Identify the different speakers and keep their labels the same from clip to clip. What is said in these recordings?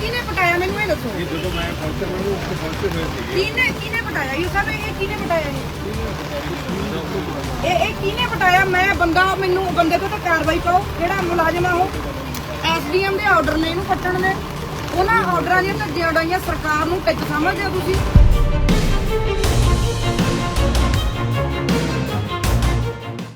Speaker 1: ਕਿਹਨੇ ਪਟਾਇਆ? ਮੈਨੂੰ ਇਹ ਦੱਸੋ।
Speaker 2: ਇਹ ਜਦੋਂ ਮੈਂ ਪਹੁੰਚਿਆ ਮੈਨੂੰ ਉੱਥੇ ਪਹੁੰਚੇ ਹੋਏ ਸੀਗੇ।
Speaker 1: ਕਿਹਨੇ ਕਿਹਨੇ ਪਟਾਇਆ? ਇਹ ਸਭ ਇਹ ਕਿਹਨੇ ਪਟਾਇਆ ਇਹ? ਇਹ ਇਹ ਕਿਹਨੇ ਪਟਾਇਆ? ਮੈਂ ਬੰਦਾ ਮੈਨੂੰ ਬੰਦੇ ਤੇ ਤਾਂ ਕਾਰਵਾਈ ਕਰੋ। ਜਿਹੜਾ ਮੁਲਾਜ਼ਮ ਆ ਉਹ? ਐਸਡੀਐਮ ਦੇ ਆਰਡਰ ਨੇ ਇਹਨੂੰ ਕੱਟਣ ਦੇ। ਉਹਨਾਂ ਆਰਡਰਾਂ ਦੀਆਂ ਧੱਜੀਆਂ ਉਡਾਈਆਂ ਸਰਕਾਰ ਨੂੰ ਟਿੱਚ ਸਮਝਦੇ ਹੋ ਤੁਸੀਂ।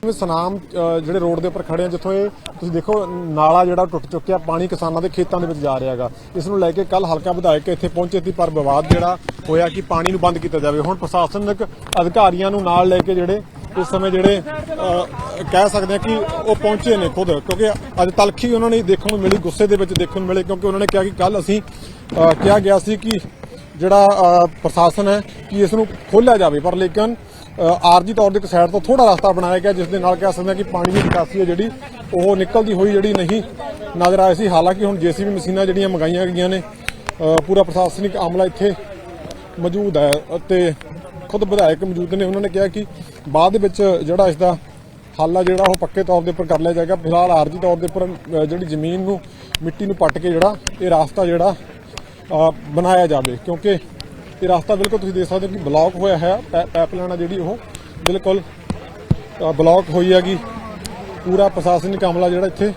Speaker 3: ਸਨਾਮ ਜਿਹੜੇ ਰੋਡ ਦੇ ਉੱਪਰ ਖੜੇ ਆ, ਜਿੱਥੋਂ ਇਹ ਤੁਸੀਂ ਦੇਖੋ, ਨਾਲਾ ਜਿਹੜਾ ਟੁੱਟ ਚੁੱਕਿਆ, ਪਾਣੀ ਕਿਸਾਨਾਂ ਦੇ ਖੇਤਾਂ ਦੇ ਵਿੱਚ ਜਾ ਰਿਹਾ ਹੈਗਾ। ਇਸ ਨੂੰ ਲੈ ਕੇ ਕੱਲ ਹਲਕਾ ਵਿਧਾਇਕ ਇੱਥੇ ਪਹੁੰਚੇ ਸੀ, ਪਰ ਵਿਵਾਦ ਜਿਹੜਾ ਹੋਇਆ ਕਿ ਪਾਣੀ ਨੂੰ ਬੰਦ ਕੀਤਾ ਜਾਵੇ। ਹੁਣ ਪ੍ਰਸ਼ਾਸਨਿਕ ਅਧਿਕਾਰੀਆਂ ਨੂੰ ਨਾਲ ਲੈ ਕੇ ਜਿਹੜੇ ਇਸ ਸਮੇਂ ਜਿਹੜੇ ਕਹਿ ਸਕਦੇ ਆ ਕਿ ਉਹ ਪਹੁੰਚੇ ਨੇ ਖੁਦ, ਕਿਉਂਕਿ ਅੱਜ ਤਲਖੀ ਉਹਨਾਂ ਨੇ ਦੇਖਣ ਨੂੰ ਮਿਲੀ, ਗੁੱਸੇ ਦੇ ਵਿੱਚ ਦੇਖਣ ਨੂੰ ਮਿਲੇ, ਕਿਉਂਕਿ ਉਹਨਾਂ ਨੇ ਕਿਹਾ ਕਿ ਕੱਲ ਅਸੀਂ ਕਿਹਾ ਗਿਆ ਸੀ ਕਿ ਜਿਹੜਾ ਪ੍ਰਸ਼ਾਸਨ ਹੈ ਕਿ ਇਸ ਨੂੰ ਖੋਲ੍ਹਿਆ ਜਾਵੇ। ਪਰ ਲੇਕਿਨ ਆਰਜੀ ਤੌਰ ਤੇ ਇੱਕ ਸਾਈਡ ਤੋਂ ਥੋੜਾ ਰਸਤਾ ਬਣਾਇਆ ਗਿਆ, ਜਿਸ ਦੇ ਨਾਲ ਕਹਿ ਸਕਦੇ ਹਾਂ ਕਿ ਪਾਣੀ ਦੀ ਨਿਕਾਸੀ ਹੈ ਜਿਹੜੀ, ਉਹ ਨਿਕਲਦੀ ਹੋਈ ਜਿਹੜੀ ਨਹੀਂ ਨਜ਼ਰ ਆਈ ਸੀ। ਹਾਲਾਂਕਿ ਹੁਣ ਜੀਸੀਬੀ ਮਸ਼ੀਨਾਂ ਜਿਹੜੀਆਂ ਮੰਗਾਈਆਂ ਗਈਆਂ ਨੇ ਪੂਰਾ ਪ੍ਰਸ਼ਾਸਨਿਕ ਅਮਲਾ ਇੱਥੇ ਮੌਜੂਦ ਹੈ ਅਤੇ ਖੁਦ ਵਿਧਾਇਕ ਮੌਜੂਦ ਨੇ। ਉਹਨਾਂ ਨੇ ਕਿਹਾ ਕਿ ਬਾਅਦ ਦੇ ਵਿੱਚ ਜਿਹੜਾ ਇਸ ਦਾ ਹੱਲ ਆ, ਜਿਹੜਾ ਉਹ ਪੱਕੇ ਤੌਰ ਦੇ ਉੱਪਰ ਕਰ ਲਿਆ ਜਾਏਗਾ। ਫਿਲਹਾਲ ਆਰਜੀ ਤੌਰ ਦੇ ਉੱਪਰ ਜਿਹੜੀ ਜ਼ਮੀਨ ਨੂੰ, ਮਿੱਟੀ ਨੂੰ ਪੱਟ ਕੇ ਜਿਹੜਾ ਇਹ ਰਾਸਤਾ ਜਿਹੜਾ ਬਣਾਇਆ ਜਾਵੇ, ਕਿਉਂਕਿ ਇਹ ਰਸਤਾ ਬਿਲਕੁਲ ਤੁਸੀਂ ਦੇਖ ਸਕਦੇ ਹੋ ਕਿ ਬਲੌਕ ਹੋਇਆ ਹੈ ਪੈ- ਪਾਈਪਲਾਈਨ ਆ ਜਿਹੜੀ ਉਹ ਬਿਲਕੁਲ ਅ, ਬਲੌਕ ਹੋਈ ਹੈਗੀ ਪੂਰਾ ਪ੍ਰਸ਼ਾਸਨਿਕ ਅਮਲਾ ਜਿਹੜਾ ਇੱਥੇ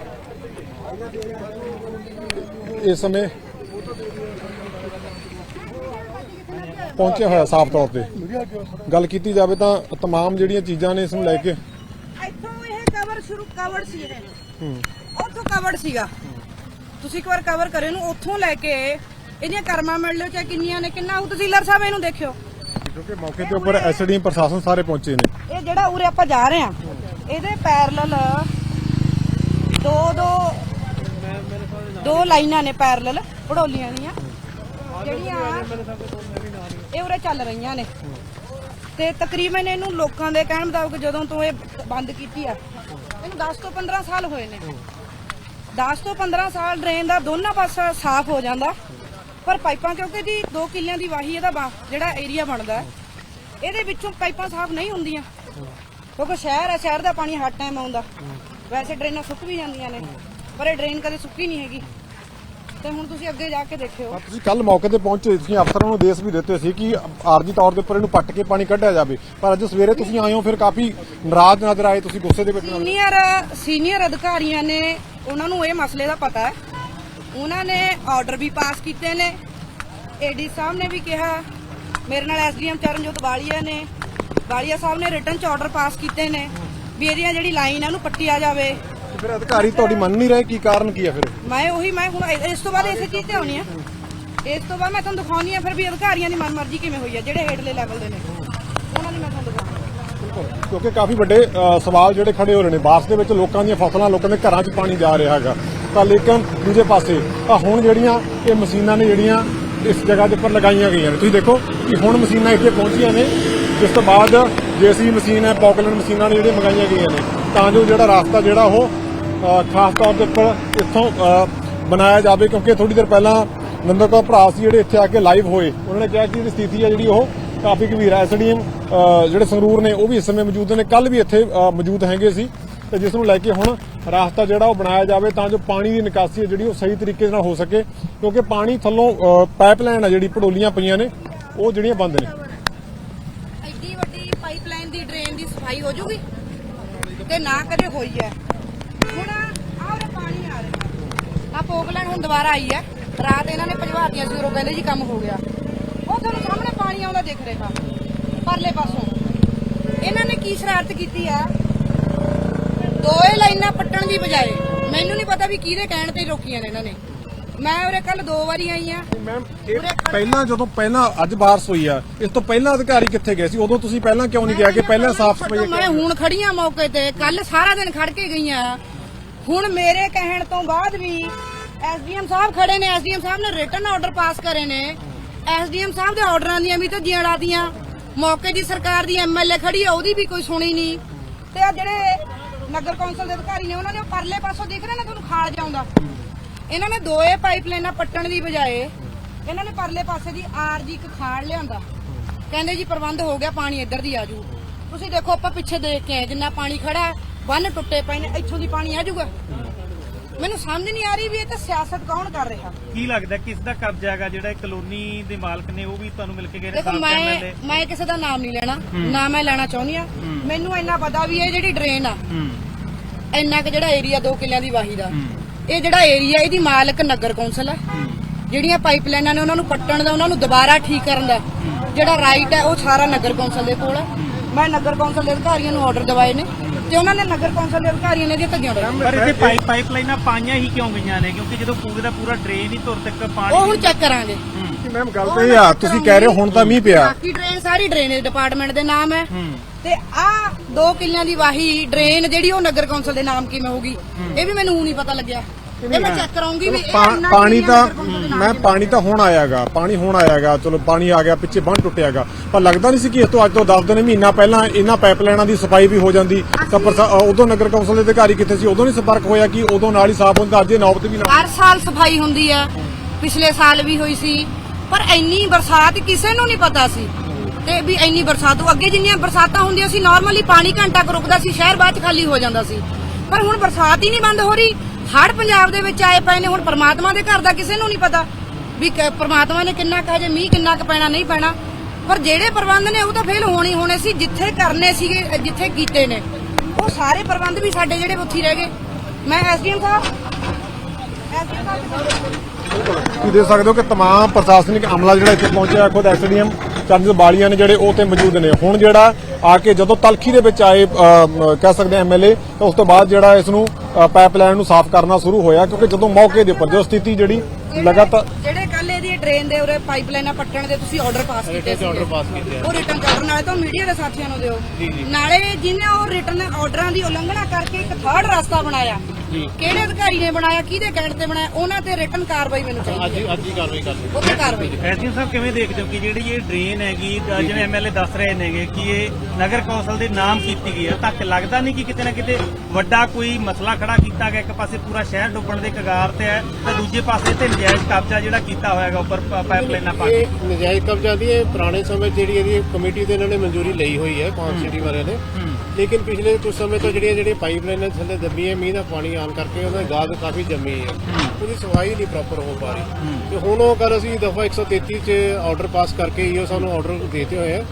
Speaker 3: ਇਸ ਸਮੇਂ ਪਹੁੰਚਿਆ ਹੋਇਆ ਸਾਫ਼ ਤੌਰ ਤੇ ਗੱਲ ਕੀਤੀ ਜਾਵੇ ਤਾਂ तमाम ਜਿਹੜੀਆਂ ਚੀਜ਼ਾਂ ਨੇ ਇਸ ਨੂੰ ਲੈ ਕੇ
Speaker 1: ਇੱਥੋਂ ਇਹ ਕਵਰ ਸ਼ੁਰੂ ਕਵਰ ਸੀ ਇਹ ਉੱਥੋਂ ਕਵਰ ਸੀਗਾ ਤੁਸੀਂ ਇੱਕ ਵਾਰ ਕਵਰ ਕਰੇ ਨੂੰ ਉੱਥੋਂ ਲੈ ਕੇ ਇਹਦੀਆਂ ਕਰਮਾਂ ਮਿਲ ਲਿਓ ਚਾਹੇ ਕਿੰਨੀਆਂ ਨੇ ਕਿੰਨਾ ਉਹ ਤਹਿਸੀਲਦਾਰ ਸਾਹਿਬ ਇਹਨੂੰ ਦੇਖਿਓ।
Speaker 3: ਕਿਉਂਕਿ ਮੌਕੇ ਦੇ ਉੱਪਰ ਐਸਡੀਐਮ ਪ੍ਰਸ਼ਾਸਨ ਸਾਰੇ ਪਹੁੰਚੇ ਨੇ।
Speaker 1: ਇਹ ਜਿਹੜਾ ਉਰੇ ਆਪਾਂ ਜਾ ਰਹੇ ਆ ਇਹਦੇ ਪੈਰਲਲ ਦੋ ਦੋ ਦੋ ਲਾਈਨਾਂ ਨੇ ਪੈਰਲਲ ਪੜੋਲੀਆਂ ਦੀਆਂ। ਜਿਹੜੀਆਂ ਇਹ ਉਰੇ ਚੱਲ ਰਹੀਆਂ ਨੇ। ਤੇ ਤਕਰੀਬਨ ਇਹਨੂੰ ਲੋਕਾਂ ਦੇ ਕਹਿਣ ਮੁਤਾਬਕ ਜਦੋਂ ਤੋਂ ਇਹ ਬੰਦ ਕੀਤੀ ਆ ਇਹਨੂੰ 10 ਤੋਂ 15 ਸਾਲ ਹੋਏ ਨੇ। 10 ਤੋਂ 15 ਸਾਲ ਡਰੇਨ ਦਾ ਦੋਨਾਂ ਪਾਸਾ ਸਾਫ਼ ਹੋ ਜਾਂਦਾ। ਪਰ ਪਾਈਪਾਂ ਕਿਉਂਕਿ ਦੀ 2 ਕਿੱਲਿਆਂ ਦੀ ਵਾਹੀ ਇਹਦਾ ਜਿਹੜਾ ਏਰੀਆ ਬਣਦਾ ਹੈ, ਇਹਦੇ ਵਿੱਚੋਂ ਪਾਈਪਾਂ ਸਾਫ਼ ਨਹੀਂ ਹੁੰਦੀਆਂ। ਕਿਉਂਕਿ ਸ਼ਹਿਰ ਹੈ ਸ਼ਹਿਰ ਦਾ ਪਾਣੀ ਹਰ ਟਾਈਮ ਆਉਂਦਾ। ਵੈਸੇ ਡਰੇਨਾਂ ਸੁੱਕ ਵੀ ਜਾਂਦੀਆਂ ਨੇ ਪਰ ਇਹ ਡਰੇਨ ਕਦੇ ਸੁੱਕੀ ਨਹੀਂ ਹੈਗੀ। ਤੇ ਹੁਣ ਤੁਸੀਂ ਅੱਗੇ ਜਾ ਕੇ ਦੇਖਿਓ।
Speaker 3: ਤੁਸੀਂ ਕੱਲ ਮੌਕੇ ਤੇ ਪਹੁੰਚੇ ਤੁਸੀਂ ਅਫਸਰਾਂ ਨੂੰ ਦੇਸ਼ ਵੀ ਦਿੱਤੇ ਸੀ ਕਿ ਆਰਜੀ ਤੌਰ ਦੇ ਉੱਪਰ ਇਹਨੂੰ ਪੱਟ ਕੇ ਪਾਣੀ ਕੱਢਿਆ ਜਾਵੇ। ਪਰ ਅੱਜ ਸਵੇਰੇ ਤੁਸੀਂ ਆਏ ਹੋ ਫਿਰ ਕਾਫੀ ਨਾਰਾਜ਼ ਨਜ਼ਰ ਆਏ ਤੁਸੀਂ ਗੁੱਸੇ ਦੇ ਵਿੱਚ ਨਜ਼ਰ
Speaker 1: ਸੀਨੀਅਰ ਸੀਨੀਅਰ ਅਧਿਕਾਰੀਆਂ ਨੇ ਉਹਨਾਂ ਨੂੰ ਇਹ ਮਸਲੇ ਦਾ ਪਤਾ ਹੈ ਉਹਨਾਂ ਨੇ ਆਰਡਰ ਵੀ ਪਾਸ ਕੀਤੇ ਨੇ। ਏਡੀ ਸਾਹਿਬ ਨੇ ਵੀ ਕਿਹਾ ਮੇਰੇ ਨਾਲ ਐਸਡੀਐਮ ਚਰਨਜੋਤ ਵਾਲੀਆ ਨੇ। ਵਾਲੀਆ ਸਾਹਿਬ ਨੇ ਰਿਟਰਨ ਚ ਆਰਡਰ ਪਾਸ ਕੀਤੇ ਨੇ ਵੀ ਇਹਦੀਆਂ ਜਿਹੜੀ ਲਾਈਨ ਹੈ ਉਹਨੂੰ ਪੱਟਿਆ ਜਾਵੇ।
Speaker 3: ਫਿਰ ਅਧਿਕਾਰੀ ਤੁਹਾਡੀ ਮੰਨ ਨਹੀਂ ਰਹੇ ਕੀ ਕਾਰਨ ਕੀ ਹੈ ਫਿਰ?
Speaker 1: ਮੈਂ ਉਹੀ ਮੈਂ ਹੁਣ ਇਸ ਤੋਂ ਬਾਅਦ ਇਸੇ ਚੀਜ਼ ਤੇ ਆਉਣੀ ਆ। ਇਸ ਤੋਂ ਬਾਅਦ ਮੈਂ ਤੁਹਾਨੂੰ ਦਿਖਾਉਣੀ ਆ ਫਿਰ ਵੀ ਅਧਿਕਾਰੀਆਂ ਦੀ ਮਨਮਰਜ਼ੀ ਕਿਵੇਂ ਹੋਈ ਆ ਜਿਹੜੇ ਹੇਠਲੇ ਲੈਵਲ ਦੇ ਨੇ। ਉਹਨਾਂ ਦੀ ਮੈਂ ਤੁਹਾਨੂੰ ਦਿਖਾਉਂਗੀ
Speaker 3: ਕਿਉਂਕਿ ਕਾਫੀ ਵੱਡੇ ਸਵਾਲ ਜਿਹੜੇ ਖੜੇ ਹੋ ਰਹੇ ਨੇ। ਬਾਰਿਸ਼ ਦੇ ਵਿੱਚ ਲੋਕਾਂ ਦੀਆਂ ਫਸਲਾਂ ਲੋਕਾਂ ਦੇ ਘਰਾਂ 'ਚ ਪਾਣੀ ਜਾ ਰਿਹਾ ਹੈਗਾ। ਤਾਂ ਲੇਕਿਨ ਦੂਜੇ ਪਾਸੇ ਆ ਹੁਣ ਜਿਹੜੀਆਂ ਇਹ ਮਸ਼ੀਨਾਂ ਨੇ ਜਿਹੜੀਆਂ ਇਸ ਜਗ੍ਹਾ ਦੇ ਉੱਪਰ ਲਗਾਈਆਂ ਗਈਆਂ ਨੇ। ਤੁਸੀਂ ਦੇਖੋ ਕਿ ਹੁਣ ਮਸ਼ੀਨਾਂ ਇੱਥੇ ਪਹੁੰਚੀਆਂ ਨੇ। ਜਿਸ ਤੋਂ ਬਾਅਦ ਜੇਸੀ ਮਸ਼ੀਨ ਹੈ ਪੌਕਲੈਂਡ ਮਸ਼ੀਨਾਂ ਨੇ ਜਿਹੜੀਆਂ ਮੰਗਾਈਆਂ ਗਈਆਂ ਨੇ। ਤਾਂ ਜੋ ਜਿਹੜਾ ਰਾਸਤਾ ਜਿਹੜਾ ਉਹ ਖਾਸ ਤੌਰ ਦੇ ਉੱਪਰ ਇੱਥੋਂ ਬਣਾਇਆ ਜਾਵੇ, ਕਿਉਂਕਿ ਥੋੜੀ ਦੇਰ ਪਹਿਲਾਂ ਨੰਦਰ ਕੌਰ ਭਰਾ ਸੀ ਜਿਹੜੇ ਇੱਥੇ ਆ ਕੇ ਲਾਈਵ ਹੋਏ। ਉਹਨਾਂ ਨੇ ਕਿਹਾ ਕਿ ਜਿਹੜੀ ਸਥਿਤੀ ਹੈ ਜਿਹੜੀ ਉਹ ਕਾਫੀ ਗੰਭੀਰ ਹੈ। ਐਸਡੀਐਮ ਜਿਹੜੇ ਸੰਗਰੂਰ ਨੇ, ਉਹ ਵੀ ਇਸ ਸਮੇਂ ਮੌਜੂਦ ਨੇ। ਕੱਲ ਵੀ ਇੱਥੇ ਮੌਜੂਦ ਹੈਗੇ ਸੀ। ਤੇ ਜਿਸ ਨੂੰ ਲੈ ਕੇ ਹੁਣ ਰਾਸਤਾ ਜਿਹੜਾ ਉਹ ਬਣਾਇਆ ਜਾਵੇ ਤਾਂ ਜੋ ਪਾਣੀ ਦੀ ਨਿਕਾਸੀ ਹੈ ਜਿਹੜੀ ਉਹ ਸਹੀ ਤਰੀਕੇ ਨਾਲ ਹੋ ਸਕੇ, ਕਿਉਂਕਿ ਪਾਣੀ ਥੱਲੋਂ ਪਾਈਪਲਾਈਨ ਆ ਜਿਹੜੀ ਪੜੋਲੀਆਂ ਪਈਆਂ ਨੇ, ਉਹ ਜਿਹੜੀਆਂ ਬੰਦ ਨੇ।
Speaker 1: ਐਡੀ ਵੱਡੀ ਪਾਈਪਲਾਈਨ ਦੀ ਡਰੇਨ ਦੀ ਸਫ਼ਾਈ ਹੋ ਜੂਗੀ? ਤੇ ਨਾ ਕਦੇ ਹੋਈ ਹੈ। ਹੁਣ ਆਹ ਪਾਣੀ ਆ ਰਿਹਾ। ਆ ਪੋਕਲੈਂਡ ਹੁਣ ਦੁਬਾਰਾ ਆਈ ਹੈ। ਰਾਤ ਇਹਨਾਂ ਨੇ ਭਜਵਾਤੀਆਂ ਸੀ ਉਰੋਂ ਕਹਿੰਦੇ ਜੀ ਕੰਮ ਹੋ ਗਿਆ। ਉਹ ਤੁਹਾਨੂੰ ਸਾਹਮਣੇ ਪਾਣੀ ਆਉਂਦਾ ਦਿਖ ਰਿਹਾ। ਪਰਲੇ ਪਾਸੋਂ। ਇਹਨਾਂ ਨੇ ਕੀ ਸ਼ਰਾਰਤ ਕੀਤੀ ਆ? ਦੋਏ ਲਾਈਨਾਂ ਪੱਟਣ ਦੀ ਬਜਾਏ ਮੈਨੂੰ ਨਹੀਂ ਪਤਾ ਵੀ ਕਿਹਦੇ ਕਹਿਣ ਤੇ ਰੋਕੀਆਂ ਨੇ ਇਹਨਾਂ ਨੇ। ਮੈਂ ਉਰੇ ਕੱਲ ਦੋ ਵਾਰੀ ਆਈ ਆ।
Speaker 3: ਮੈਮ ਪਹਿਲਾਂ ਜਦੋਂ ਪਹਿਲਾਂ ਅੱਜ ਬਾਰਿਸ਼ ਹੋਈ ਆ ਇਸ ਤੋਂ ਪਹਿਲਾਂ ਅਧਿਕਾਰੀ ਕਿੱਥੇ ਗਏ ਸੀ? ਉਦੋਂ ਤੁਸੀਂ ਪਹਿਲਾਂ ਕਿਉਂ ਨਹੀਂ ਕਿਹਾ ਕਿ ਪਹਿਲਾਂ ਸਾਫ਼ ਸਫ਼ਾਈ
Speaker 1: ਮੈਂ ਹੁਣ ਖੜੀਆਂ ਮੌਕੇ ਤੇ ਕੱਲ ਸਾਰਾ ਦਿਨ ਖੜ ਕੇ ਗਈਆਂ ਹੁਣ ਮੇਰੇ ਕਹਿਣ ਤੋਂ ਬਾਅਦ ਵੀ ਐਸਡੀਐਮ ਸਾਹਿਬ ਖੜੇ ਨੇ ਐਸਡੀਐਮ ਸਾਹਿਬ ਨੇ ਰਿਟਨ ਆਰਡਰ ਪਾਸ ਕਰੇ ਨੇ। ਐਸਡੀਐਮ ਸਾਹਿਬ ਦੇ ਆਰਡਰਾਂ ਦੀਆਂ ਵੀ ਧੱਜੀਆਂ ਲਾਤੀਆਂ ਮੌਕੇ ਦੀ ਸਰਕਾਰ ਦੀ ਐਮਐਲਏ ਖੜੀ ਆ ਉਹਦੀ ਵੀ ਕੋਈ ਸੁਣੀ ਨਹੀਂ। ਤੇ ਆ ਜਿਹੜੇ ਨਗਰ ਕੌਂਸਲ ਦੇ ਅਧਿਕਾਰੀ ਨੇ ਉਹਨਾਂ ਦੇ ਪਰਲੇ ਪਾਸੋਂ ਦਿਖ ਰਿਹਾ ਨਾ ਤੁਹਾਨੂੰ ਖਾਲ ਜਾਉਂਦਾ ਇਹਨਾਂ ਨੇ ਦੋਏ ਪਾਈਪਲਾਈਨਾਂ ਪੱਟਣ ਦੀ ਬਜਾਏ ਇਹਨਾਂ ਨੇ ਪਰਲੇ ਪਾਸੇ ਦੀ ਆਰਜੀ ਇੱਕ ਖਾਲ ਲਿਆਂਦਾ। ਕਹਿੰਦੇ ਜੀ ਪ੍ਰਬੰਧ ਹੋ ਗਿਆ ਪਾਣੀ ਇੱਧਰ ਦੀ ਆਜੂ ਤੁਸੀਂ ਦੇਖੋ ਆਪਾਂ ਪਿੱਛੇ ਦੇਖ ਕੇ ਆਏ ਜਿੰਨਾ ਪਾਣੀ ਖੜਾ ਬੰਨ ਟੁੱਟੇ ਪਏ ਨੇ ਇੱਥੋਂ ਦੀ ਪਾਣੀ ਆਜੂਗਾ ਮੈਨੂੰ ਸਮਝ ਨਹੀਂ ਆ ਰਹੀ ਵੀ ਇਹ ਤਾਂ ਸਿਆਸਤ ਕੌਣ ਕਰ ਰਿਹਾ।
Speaker 4: ਕੀ ਲੱਗਦਾ ਕਿਸ ਦਾ ਕਬਜ਼ਾ ਹੈਗਾ? ਜਿਹੜਾ ਇਹ ਕਲੋਨੀ ਦੇ ਮਾਲਕ ਨੇ ਉਹ ਵੀ ਤੁਹਾਨੂੰ ਮਿਲ ਕੇ ਗਏ ਨੇ
Speaker 1: ਦੇਖੋ ਮੈਂ? ਮੈਂ ਕਿਸੇ ਦਾ ਨਾਮ ਨਹੀਂ ਲੈਣਾ ਨਾ ਮੈਂ ਲੈਣਾ ਚਾਹੁੰਦੀ ਆ ਮੈਨੂੰ ਇੰਨਾ ਪਤਾ ਵੀ ਇਹ ਜਿਹੜੀ ਡਰੇਨ ਆ ਇੰਨਾ ਕਿ ਜਿਹੜਾ ਏਰੀਆ 2 ਕਿੱਲਿਆਂ ਦੀ ਵਾਹੀ ਦਾ। ਇਹ ਜਿਹੜਾ ਏਰੀਆ ਇਹਦੀ ਮਾਲਕ ਨਗਰ ਕੌਂਸਲ ਹੈ। ਜਿਹੜੀਆਂ ਪਾਈਪਲਾਈਨਾਂ ਨੇ ਉਹਨਾਂ ਨੂੰ ਪੱਟਣ ਦਾ ਉਹਨਾਂ ਨੂੰ ਦੁਬਾਰਾ ਠੀਕ ਕਰਨ ਦਾ। ਜਿਹੜਾ ਰਾਈਟ ਹੈ ਉਹ ਸਾਰਾ ਨਗਰ ਕੌਂਸਲ ਦੇ ਕੋਲ ਹੈ। ਮੈਂ ਨਗਰ ਕੌਂਸਲ ਦੇ ਅਧਿਕਾਰੀਆਂ ਨੂੰ ਆਰਡਰ ਦਿਵਾਏ ਨੇ। ਤੇ ਉਹਨਾਂ ਨੇ ਨਗਰ ਕੌਂਸਲ ਦੇ ਅਧਿਕਾਰੀਆਂ ਨੇ ਇਹਦੀਆਂ ਧੱਗੀਆਂ ਉਡਾਈਆਂ।
Speaker 4: ਪਰ ਇੱਥੇ ਪਾਈਪ ਪਾਈਪਲਾਈਨਾਂ ਪਾਈਆਂ ਹੀ ਕਿਉਂ ਗਈਆਂ ਨੇ? ਕਿਉਂਕਿ ਜਦੋਂ ਪੂਰੇ ਦਾ ਪੂਰਾ ਡਰੇਨ ਹੀ ਧੁਰ ਤੱਕ ਪਾਣੀ
Speaker 1: ਉਹ ਹੁਣ ਚੈੱਕ ਕਰਾਂਗੇ।
Speaker 3: ਮੈਮ ਗੱਲ ਤਾਂ ਇਹ ਆ ਤੁਸੀਂ ਕਹਿ ਰਹੇ ਹੋ ਹੁਣ ਤਾਂ ਮੀਂਹ ਪਿਆ।
Speaker 1: ਬਾਕੀ ਡਰੇਨ ਸਾਰੀ ਡਰੇਨੇਜ ਡਿਪਾਰਟਮੈਂਟ ਦੇ ਨਾਮ ਹੂੰ। ਤੇ ਆ 2 ਕਿੱਲਿਆਂ ਦੀ ਵਾਹੀ ਡਰੇਨ ਜਿਹੜੀ ਉਹ ਨਗਰ ਕੌਂਸਲ ਦੇ ਨਾਮ ਕਿਵੇਂ ਹੋਊਗੀ? ਇਹ ਵੀ ਮੈਨੂੰ ਨਹੀਂ ਪਤਾ ਲੱਗਿਆ। ਇਹ ਮੈਂ ਚੈੱਕ ਕਰਾਉਂਗੀ ਵੀ ਇਹ
Speaker 3: ਪਾਣੀ ਤਾਂ ਮੈਂ ਪਾਣੀ ਤਾਂ ਹੁਣ ਆਇਆਗਾ ਪਾਣੀ ਹੁਣ ਆਇਆਗਾ ਚਲੋ ਪਾਣੀ ਆ ਗਿਆ ਪਿੱਛੇ ਬੰਨ ਟੁੱਟਿਆਗਾ ਪਰ ਲੱਗਦਾ ਨਹੀਂ ਸੀ ਕਿ ਇਸ ਤੋਂ ਅੱਜ ਤੋਂ 10 ਦਿਨ ਮਹੀਨਾ ਪਹਿਲਾਂ ਇਹਨਾਂ ਪਾਈਪਲਾਈਨਾਂ ਦੀ ਸਫ਼ਾਈ ਵੀ ਹੋ ਜਾਂਦੀ। ਤਾਂ ਉਦੋਂ ਨਗਰ ਕੌਂਸਲ ਦੇ ਅਧਿਕਾਰੀ ਕਿੱਥੇ ਸੀ? ਉਦੋਂ ਨਹੀਂ ਸੰਪਰਕ ਹੋਇਆ ਕਿ ਉਦੋਂ ਨਾਲ ਹੀ ਸਾਫ਼ ਹੁੰਦਾ ਅੱਜ ਇਹ ਨੌਬਤ ਵੀ ਨਾ
Speaker 1: ਹਰ ਸਾਲ ਸਫ਼ਾਈ ਹੁੰਦੀ ਹੈ। ਪਿਛਲੇ ਸਾਲ ਵੀ ਹੋਈ ਸੀ। ਪਰ ਇੰਨੀ ਬਰਸਾਤ ਕਿਸੇ ਨੂੰ ਨਹੀਂ ਪਤਾ ਸੀ। ਤੇ ਵੀ ਇੰਨੀ ਬਰਸਾਤ ਉਹ ਅੱਗੇ ਜਿੰਨੀਆਂ ਬਰਸਾਤਾਂ ਹੁੰਦੀਆਂ ਸੀ ਨਾਰਮਲੀ ਪਾਣੀ ਘੰਟਾ ਕੁ ਰੁਕਦਾ ਸੀ ਸ਼ਹਿਰ ਬਾਅਦ ਖਾਲੀ ਹੋ ਜਾਂਦਾ ਸੀ। ਪਰ ਹੁਣ ਬਰਸਾਤ ਹੀ ਨਹੀਂ ਬੰਦ ਹੋ ਰਹੀ। ਹੜ ਪੰਜਾਬ ਦੇ ਵਿੱਚ ਆਏ ਪਏ ਨੇ ਹੁਣ ਪ੍ਰਮਾਤਮਾ ਦੇ ਘਰ ਦਾ ਕਿਸੇ ਨੂੰ ਨਹੀਂ ਪਤਾ ਵੀ ਪ੍ਰਮਾਤਮਾ ਨੇ ਕਿੰਨਾ ਕੁ ਮੀਂਹ ਕਿੰਨਾ ਕੁ ਪੈਣਾ ਨਹੀਂ ਪੈਣਾ। ਪਰ ਜਿਹੜੇ ਪ੍ਰਬੰਧ ਨੇ ਉਹ ਤਾਂ ਫੇਲ ਹੋਣੇ ਹੋਣੇ ਸੀ ਜਿੱਥੇ ਕਰਨੇ ਸੀਗੇ ਅ, ਜਿੱਥੇ ਕੀਤੇ ਨੇ। ਉਹ ਸਾਰੇ ਪ੍ਰਬੰਧ ਵੀ ਸਾਡੇ ਜਿਹੜੇ ਉੱਥੇ ਰਹਿ ਗਏ। ਮੈਂ ਐਸਡੀਐਮ ਸਾਹਿਬ ਐਸਡੀਐਮ ਸਾਹਿਬ।
Speaker 3: ਤੁਸੀਂ ਦੇਖ ਸਕਦੇ ਹੋ ਕਿ तमाम ਪ੍ਰਸ਼ਾਸਨਿਕ ਅਮਲਾ ਜਿਹੜਾ ਇੱਥੇ ਪਹੁੰਚਿਆ ਖੁਦ ਐਸਡੀਐਮ ਚਰਨਜੀਤ ਬਾਲੀਆਂ ਨੇ ਜਿਹੜੇ ਉਹ ਤੇ ਮੌਜੂਦ ਨੇ ਹੁਣ ਜਿਹੜਾ ਆ ਕੇ ਜਦੋਂ ਤਲਖੀ ਦੇ ਵਿੱਚ ਆਏ ਅਮ, ਕਹਿ ਸਕਦੇ ਐਮਐਲਏ ਤਾਂ ਉਸ ਤੋਂ ਬਾਅਦ ਜਿਹੜਾ ਇਸ ਨੂੰ ਪਾਈਪਲਾਈਨ ਨੂੰ ਸਾਫ਼ ਕਰਨਾ ਸ਼ੁਰੂ ਹੋਇਆ ਕਿਉਂਕਿ ਜਦੋਂ ਮੌਕੇ ਦੇ ਉੱਪਰ ਜੋ ਸਥਿਤੀ ਜਿਹੜੀ ਲਗਾਤਾਰ
Speaker 1: ਜਿਹੜੇ ਕੱਲ ਇਹਦੀ ਟ੍ਰੇਨ ਦੇ ਉਰੇ ਪਾਈਪਲਾਈਨਾਂ ਪੱਟਣ ਦੇ ਤੁਸੀਂ ਆਰਡਰ ਪਾਸ ਕੀਤੇ ਸੀ ਆਰਡਰ ਪਾਸ ਕੀਤੇ ਉਹ ਰਿਟਰਨ ਕਰਨ ਨਾਲੇ ਤਾਂ ਮੀਡੀਆ ਦੇ ਸਾਥੀਆਂ ਨੂੰ ਦਿਓ ਨਾਲੇ ਜਿਹਨੇ ਉਹ ਰਿਟਰਨ ਆਰਡਰਾਂ ਦੀ ਉਲੰਘਣਾ ਕਰਕੇ ਇੱਕ ਥਰਡ ਰਸਤਾ ਬਣਾਇਆ ਕਿਹੜੇ ਅਧਿਕਾਰੀ ਨੇ ਬਣਾਇਆ ਕਿਹਦੇ ਕਹਿਣ ਤੇ ਬਣਾਇਆ ਉਹਨਾਂ ਤੇ ਰਿਟਰਨ ਕਾਰਵਾਈ ਮੈਨੂੰ ਚਾਹੀਦੀ ਹੈ।
Speaker 5: ਅੱਜ ਹੀ ਕਾਰਵਾਈ
Speaker 1: ਉੱਤੇ ਕਾਰਵਾਈ।
Speaker 4: ਐਸਡੀਐਮ ਸਾਹਿਬ ਕਿਵੇਂ ਦੇਖਦੇ ਹੋ ਕਿ ਜਿਹੜੀ ਇਹ ਡਰੇਨ ਹੈਗੀ ਜਿਵੇਂ ਐਮਐਲਏ ਦੱਸ ਰਹੇ ਨੇਗੇ ਕਿ ਇਹ ਨਗਰ ਕੌਂਸਲ ਦੇ ਨਾਮ ਕੀਤੀ ਗਈ ਹੈ ਤਾਂ ਕਿ ਲੱਗਦਾ ਨਹੀਂ ਕਿ ਕਿਤੇ ਨਾ ਕਿਤੇ ਵੱਡਾ ਕੋਈ ਮਸਲਾ ਖੜਾ ਕੀਤਾ ਗਿਆ ਇੱਕ ਪਾਸੇ ਪੂਰਾ ਸ਼ਹਿਰ ਡੁੱਬਣ ਦੇ ਕਗਾਰ ਤੇ ਹੈ ਤਾਂ ਦੂਜੇ ਪਾਸੇ ਤੇ ਨਜਾਇਜ਼ ਕਬਜ਼ਾ ਜਿਹੜਾ ਕੀਤਾ ਹੋਇਆਗਾ ਉੱਪਰ ਪ- ਪਾਈਪਲਾਈਨਾਂ ਪਾ ਕੇ।
Speaker 5: ਇਹ ਨਜਾਇਜ਼ ਕਬਜ਼ਾ ਦੀ ਇਹ ਪੁਰਾਣੇ ਸਮੇਂ 'ਚ ਜਿਹੜੀ ਇਹਦੀ ਕਮੇਟੀ ਦੇ ਇਹਨਾਂ ਨੇ ਮਨਜ਼ੂਰੀ ਲਈ ਹੋਈ ਹੈ ਕੌਣ ਸਿਟੀ ਵਾਲਿਆਂ ਨੇ। ਲੇਕਿਨ ਪਿਛਲੇ ਕੁਝ ਸਮੇਂ ਤੋਂ ਜਿਹੜੀਆਂ ਜਿਹੜੀਆਂ ਪਾਈਪਲਾਈਨਾਂ ਥੱਲੇ ਦੱਬੀਆਂ ਮੀਂਹ ਦਾ ਪਾਣੀ ਆਉਣ ਕਰਕੇ ਉਹਨਾਂ ਦੀ ਗਾਦ ਕਾਫੀ ਜੰਮੀ ਹੈ। ਉਹਦੀ ਸਫ਼ਾਈ ਨਹੀਂ ਪ੍ਰੋਪਰ ਹੋ ਪਾ ਰਹੀ। ਤੇ ਹੁਣ ਉਹ ਕਰ ਅਸੀਂ ਦਫਾ 133 ਚ ਆਰਡਰ ਪਾਸ ਕਰਕੇ ਇਹੋ ਸਾਨੂੰ ਆਰਡਰ ਦੇਤੇ ਹੋਏ ਆ।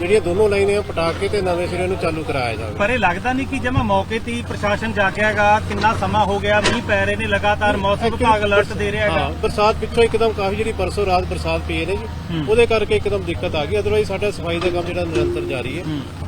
Speaker 5: ਜਿਹੜੀਆਂ ਦੋਨੋਂ ਲਾਈਨਾਂ ਪਟਾ ਕੇ ਤੇ ਨਵੇਂ ਸਿਰੇ ਨੂੰ ਚਾਲੂ ਕਰਾਇਆ ਜਾਵੇ।
Speaker 4: ਪਰ ਇਹ ਲੱਗਦਾ ਨਹੀਂ ਕਿ ਜਮਾ ਮੌਕੇ ਤੇ ਹੀ ਪ੍ਰਸ਼ਾਸਨ ਜਾਗਿਆਗਾ ਕਿੰਨਾ ਸਮਾਂ ਹੋ ਗਿਆ ਮੀਂਹ ਪੈ ਰਹੇ ਨੇ ਲਗਾਤਾਰ ਮੌਸਮ ਵਿਭਾਗ ਅਲਰਟ ਦੇ ਰਿਹਾ ਹੈਗਾ।
Speaker 5: ਬਰਸਾਤ ਪਿੱਛੋਂ ਇੱਕਦਮ ਕਾਫੀ ਜਿਹੜੀ ਪਰਸੋਂ ਰਾਤ ਬਰਸਾਤ ਪਈ ਹੈ ਜੀ ਉਹਦੇ ਕਰਕੇ ਇੱਕਦਮ ਦਿੱਕਤ ਆ ਗਈ। ਅਦਰਵਾਈਜ਼ ਸਾਡਾ ਸਫ਼ਾਈ ਦਾ ਕੰਮ ਜਿਹੜਾ ਨਿਰੰਤਰ ਜਾਰੀ ਹੈ।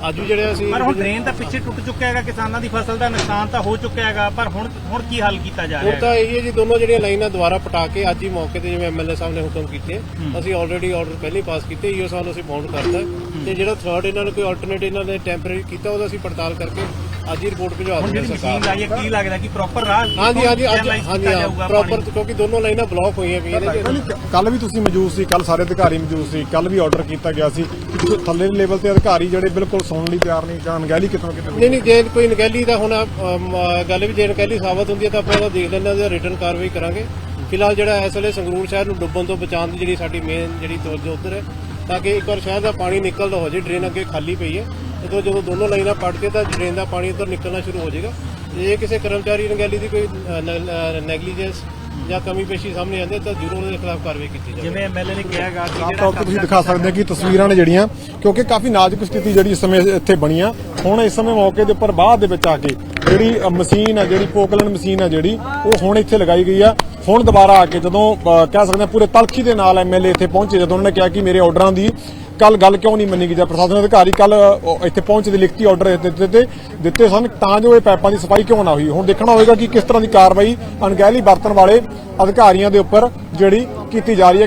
Speaker 5: ਅੱਜ ਵੀ ਜਿਹੜਾ ਅਸੀਂ
Speaker 4: ਪਰ ਹੁਣ ਡਰੇਨ ਤਾਂ ਪਿੱਛੇ ਟੁੱਟ ਚੁੱਕਿਆ ਹੈਗਾ ਕਿਸਾਨਾਂ ਦੀ ਫਸਲ ਦਾ ਨੁਕਸਾਨ ਤਾਂ ਹੋ ਚੁੱਕਿਆ ਹੈਗਾ ਪਰ ਹੁਣ ਹੁਣ ਕੀ ਹੱਲ ਕੀਤਾ ਜਾ ਰਿਹਾ
Speaker 5: ਹੁਣ
Speaker 4: ਹੈ
Speaker 5: ਤਾਂ ਇਹ ਹੈ ਜੀ ਦੋਨੋਂ ਜਿਹੜੀਆਂ ਲਾਈਨਾਂ ਦੁਬਾਰਾ ਪਟਾ ਕੇ ਅੱਜ ਹੀ ਮੌਕੇ ਤੇ ਜਿਵੇਂ ਐਮਐਲਏ ਸਾਹਿਬ ਨੇ ਹੁਕਮ ਕੀਤੇ ਅਸੀਂ ਆਲਰੇਡੀ ਆਰਡਰ ਪਹਿਲਾਂ ਪਾਸ ਕੀਤੇ ਈਓ ਸਾਨੂੰ ਅਸੀਂ ਬਾਉਂਡ ਕਰਤਾ। ਤੇ ਜਿਹੜਾ ਥਰਡ ਇਹਨਾਂ ਨੇ ਕੋਈ ਆਲਟਰਨੇਟ ਇਹਨਾਂ ਨੇ ਟੈਂਪਰੇਰੀ ਕੀਤਾ ਉਹਦਾ ਅਸੀਂ ਪੜਤਾਲ ਕਰਕੇ ਅੱਜ ਹੀ ਰਿਪੋਰਟ ਭਿਜਵਾ
Speaker 4: ਹੁਣ
Speaker 5: ਦਿੰਦੇ
Speaker 4: ਜਿਹੜੀ
Speaker 5: ਸਰਕਾਰ
Speaker 4: ਮਸ਼ੀਨ ਲਾਈ ਹੈ ਕੀ ਲੱਗਦਾ ਕਿ ਪ੍ਰੋਪਰ ਰਾਹ
Speaker 5: ਹਾਂਜੀ ਹਾਂਜੀ ਅੱਜ
Speaker 4: channelize
Speaker 5: ਹਾਂਜੀ
Speaker 4: ਕੀਤਾ ਜਾਊਗਾ
Speaker 5: ਪ੍ਰੋਪਰ। ਕਿਉਂਕਿ ਦੋਨੋਂ ਲਾਈਨਾਂ ਬਲੌਕ ਹੋਈਆਂ ਪਈਆਂ ਨੇ। ਜੀ
Speaker 3: ਕੱਲ ਵੀ ਤੁਸੀਂ ਮੌਜੂਦ ਸੀ ਕੱਲ ਸਾਰੇ ਅਧਿਕਾਰੀ ਮੌਜੂਦ ਸੀ ਕੱਲ ਵੀ ਆਰਡਰ ਕੀਤਾ ਗਿਆ ਸੀ ਕਿ ਥੱਲੇ ਦੇ ਲੈਵਲ ਤੇ ਅਧਿਕਾਰੀ ਜਿਹੜੇ ਬਿਲਕੁਲ ਸੁਣਨ ਲਈ ਤਿਆਰ ਨਹੀਂ ਜਾਂ ਅਣਗਹਿਲੀ ਕਿਤੇ ਨਾ ਕਿਤੇ
Speaker 5: ਨਹੀਂ ਨਹੀਂ ਜੇ ਕੋਈ ਨਗੈਲੀ ਦਾ ਹੁਣ ਅਮ, ਗੱਲ ਵੀ ਜੇ ਨਗੈਲੀ ਸਾਬਤ ਹੁੰਦੀ ਹੈ ਤਾਂ ਆਪਾਂ ਉਹਦਾ ਦੇਖ ਲੈਂਦੇ ਹਾਂ ਤੇ ਰਿਟਰਨ ਕਾਰਵਾਈ ਕਰਾਂਗੇ। ਫਿਲਹਾਲ ਜਿਹੜਾ ਇਸ ਵੇਲੇ ਸੰਗਰੂਰ ਸ਼ਹਿਰ ਨੂੰ ਡੁੱਬਣ ਤੋਂ ਬਚਾਉਣ ਦੀ ਜਿਹੜੀ ਸਾਡੀ ਮੇਨ ਜਿਹੜੀ ਤਵੱਜੋ ਉਧਰ ਹੈ ਤਾਂ ਕਿ ਇੱਕ ਵਾਰ ਸ਼ਹਿਰ ਦਾ ਪਾਣੀ ਨਿਕਲਦਾ ਹੋ ਜੇ ਡਰੇਨ ਅੱਗੇ ਖਾਲੀ ਪਈ ਹੈ। ਜਦੋਂ ਜਦੋਂ ਦੋਨੋਂ ਲਾਈਨਾਂ ਪੜਦੇ ਤਾਂ ਡਰੇਨ ਦਾ ਪਾਣੀ ਉੱਧਰ ਨਿਕਲਣਾ ਸ਼ੁਰੂ ਹੋ ਜਾਏਗਾ। ਜੇ ਕਿਸੇ ਕਰਮਚਾਰੀ ਨਗੈਲੀ ਦੀ ਕੋਈ ਨੈਗਲੀਜੈਂਸ ਜਾਂ ਕਮੀ ਪੇਸ਼ੀ ਸਾਹਮਣੇ ਆਉਂਦੀ ਤਾਂ ਜ਼ਰੂਰ ਉਹਦੇ ਖਿਲਾਫ ਕਾਰਵਾਈ ਕੀਤੀ ਜਾਵੇ
Speaker 4: ਜਿਵੇਂ ਐਮਐਲਏ ਨੇ ਕਿਹਾਗਾ ਕਿ
Speaker 3: ਆਮ
Speaker 4: ਜਿਹੜਾ
Speaker 3: ਤੁਸੀਂ ਦਿਖਾ ਸਕਦੇ ਹੋ ਕਿ ਤਸਵੀਰਾਂ ਨੇ ਜਿਹੜੀਆਂ ਕਿਉਂਕਿ ਕਾਫੀ ਨਾਜ਼ੁਕ ਸਥਿਤੀ ਜਿਹੜੀ ਇਸ ਸਮੇਂ ਇੱਥੇ ਬਣੀ ਆ। ਹੁਣ ਇਸ ਸਮੇਂ ਮੌਕੇ ਦੇ ਉੱਪਰ ਬਾਅਦ ਦੇ ਵਿੱਚ ਆ ਕੇ ਜਿਹੜੀ ਮਸ਼ੀਨ ਆ ਜਿਹੜੀ ਪੋਕਲਨ ਮਸ਼ੀਨ ਆ ਜਿਹੜੀ ਉਹ ਹੁਣ ਇੱਥੇ ਲਗਾਈ ਗਈ ਆ। ਹੁਣ ਦੁਬਾਰਾ ਆ ਕੇ ਜਦੋਂ ਕਹਿ ਸਕਦੇ ਹਾਂ ਪੂਰੇ ਤਲਖੀ ਦੇ ਨਾਲ ਐਮਐਲਏ ਇੱਥੇ ਪਹੁੰਚੇ ਜਦੋਂ ਉਹਨਾਂ ਨੇ ਕਿਹਾ ਕਿ ਮੇਰੇ ਆਰਡਰਾਂ ਦੀ ਕੱਲ ਗੱਲ ਕਿਉਂ ਨਹੀਂ ਮੰਨੀ ਗਈ? ਜਾਂ ਪ੍ਰਸ਼ਾਸਨ ਅਧਿਕਾਰੀ ਕੱਲ ਇੱਥੇ ਪਹੁੰਚਦੇ, ਲਿਖਤੀ ਆਰਡਰ ਦਿੱਤੇ ਤੇ ਦਿੱਤੇ ਸਨ, ਤਾਂ ਜੋ ਇਹ ਪਾਈਪਾਂ ਦੀ ਸਫ਼ਾਈ ਕਿਉਂ ਨਾ ਹੋਈ? ਹੁਣ ਦੇਖਣਾ ਹੋਵੇਗਾ ਕਿ ਕਿਸ ਤਰ੍ਹਾਂ ਦੀ ਕਾਰਵਾਈ ਅਣਗਹਿਲੀ ਵਰਤਣ ਵਾਲੇ ਅਧਿਕਾਰੀਆਂ ਦੇ ਉੱਪਰ ਜਿਹੜੀ ਕੀਤੀ ਜਾ ਰਹੀ ਹੈ।